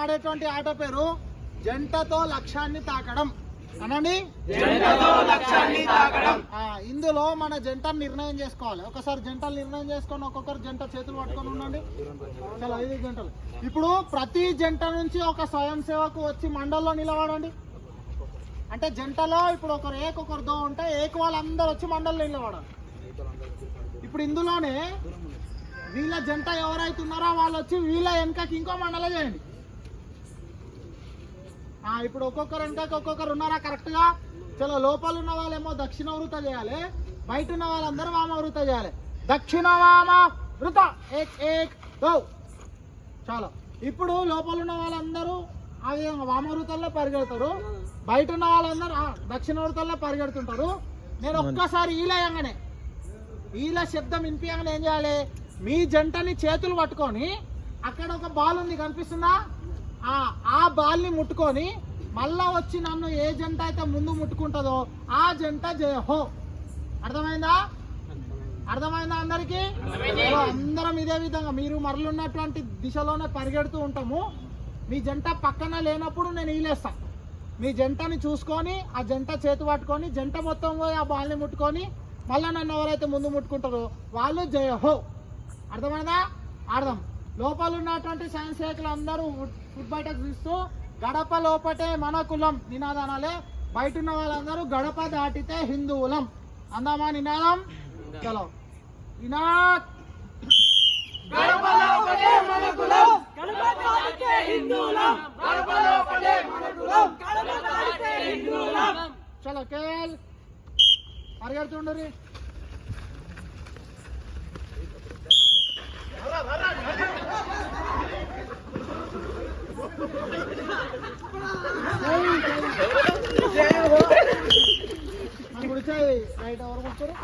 ఆడేటువంటి ఆట పేరు జంటతో లక్ష్యాన్ని తాకడం. అనండి? ఇందులో మన జంట నిర్ణయం చేసుకోవాలి. ఒకసారి జంటలు నిర్ణయం చేసుకొని ఒక్కొక్కరు జంట చేతులు పట్టుకొని ఉండండి. చాలా ఐదు జంటలు. ఇప్పుడు ప్రతి జంట నుంచి ఒక స్వయం సేవకు వచ్చి మండల్లో నిలబడండి. అంటే జంటలో ఇప్పుడు ఒకరు ఏక్ ఒకరు దో ఉంటే ఏక్ వాళ్ళందరూ వచ్చి మండల్లో నిలబడాలి. ఇప్పుడు ఇందులోనే వీళ్ళ జంట ఎవరైతే ఉన్నారో వాళ్ళు వచ్చి వీళ్ళ వెనకకి ఇంకో మండలం చేయండి. ఇప్పుడు ఒక్కొక్కరు వెనకకి ఒక్కొక్కరు ఉన్నారా కరెక్ట్గా? చలో లోపల ఉన్న వాళ్ళేమో దక్షిణ వృత చేయాలి బయట ఉన్న వాళ్ళందరూ వామ వృత చేయాలి. దక్షిణ వామ వృత ఏక్ ఏక్ గో చాలా ఇప్పుడు లోపల ఉన్న వాళ్ళందరూ ఆ విధంగా వామ వృతంలో పరిగెడతారు. బయట ఉన్న వాళ్ళందరూ దక్షిణ వృతంలో పరిగెడుతుంటారు. నేను ఒక్కసారి ఈలయంగానే ఈల శబ్దం వినిపించగానే ఏం చేయాలి? మీ జంటని చేతులు పట్టుకొని అక్కడ ఒక బాల్ ఉంది కనిపిస్తుందా? ఆ ఆ బాల్ని ముట్టుకొని మళ్ళా వచ్చి నన్ను ఏ జంట అయితే ముందు ముట్టుకుంటుందో ఆ జంట జయ హో అర్థమైందా అర్థమైందా. అందరికి అందరం ఇదే విధంగా మీరు మరలున్నటువంటి దిశలోనే పరిగెడుతూ ఉంటాము. మీ జంట పక్కన లేనప్పుడు నేను ఈలేస్తా. మీ జంటని చూసుకొని ఆ జంట చేతి పట్టుకొని జంట మొత్తం పోయి ఆ బాల్ని ముట్టుకొని మళ్ళీ నన్ను ఎవరైతే ముందు ముట్టుకుంటారో వాళ్ళు జయ హో అర్థమైందా? అర్థం. లోపల ఉన్నటువంటి సైన్స్ సేకులు అందరూ ఫుడ్ బయటకు తీస్తూ గడప లోపటే మన కులం నినాదానాలే బయట ఉన్న వాళ్ళందరూ గడప దాటితే హిందువులం. అందామా నినాదం? చలో నినాద్! చలో కేల్ పరిగెడుతుండ్రి మన గుడి ఎవరు